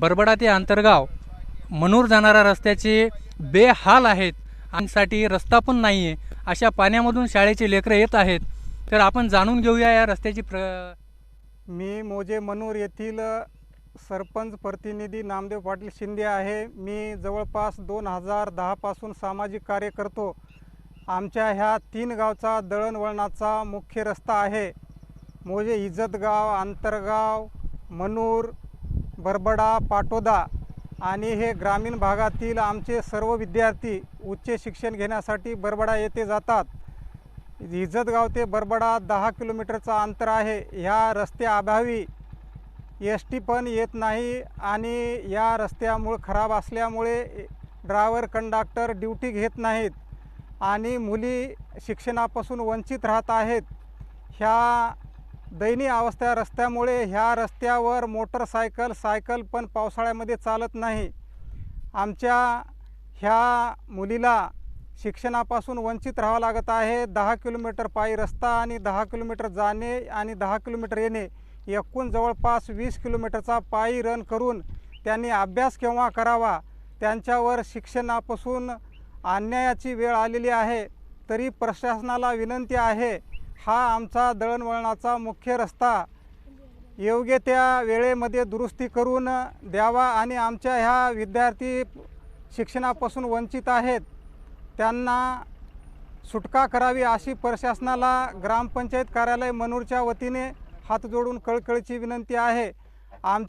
बरबडा ते आंतरगाव. मनूर जाणाऱ्या रस्त्याचे बेहाल आहेत. आणि रस्ता पण नाही आहे अशा पाण्यामधून शाळेचे लेकरं येत आहेत. तर आपण जाणून घेऊया या रस्त्याची प्र मी मोजे मनूर येथील सरपंच प्रतिनिधी नामदेव पाटील शिंदे आहे. मी जवळपास दोन हजार दहापासून सामाजिक कार्य करतो. आमच्या ह्या तीन गावचा दळणवळणाचा मुख्य रस्ता आहे. मोजे इज्जतगाव आंतरगाव मनूर बरबडा पाटोदा आणि हे ग्रामीण भागातील आमचे सर्व विद्यार्थी उच्च शिक्षण घेण्यासाठी बरबडा येथे जातात. इज्जतगाव ते बरबडा दहा किलोमीटरचं अंतर आहे. ह्या रस्त्याअभावी एस टी पण येत नाही आणि या रस्त्यामुळे खराब असल्यामुळे ड्रायव्हर कंडक्टर ड्युटी घेत नाहीत आणि मुली शिक्षणापासून वंचित राहत आहेत. ह्या दयनीय अवस्था रस्त्यामुळे ह्या रस्त्यावर मोटरसायकल सायकल पण पावसाळ्यामध्ये चालत नाही. आमच्या ह्या मुलीला शिक्षणापासून वंचित राहावं लागत आहे. दहा किलोमीटर पायी रस्ता आणि दहा किलोमीटर जाणे आणि दहा किलोमीटर येणे एकूण जवळपास वीस किलोमीटरचा पायी रन करून त्यांनी अभ्यास केव्हा करावा? त्यांच्यावर शिक्षणापासून अन्यायाची वेळ आलेली आहे. तरी प्रशासनाला विनंती आहे हा आमचा दळणवळणाचा मुख्य रस्ता योग्य त्या वेळेमध्ये दुरुस्ती करून द्यावा आणि आमच्या ह्या विद्यार्थी शिक्षणापासून वंचित आहेत त्यांना सुटका करावी अशी प्रशासनाला ग्रामपंचायत कार्यालय मनूरच्या वतीने हात जोडून कळकळीची विनंती आहे. आम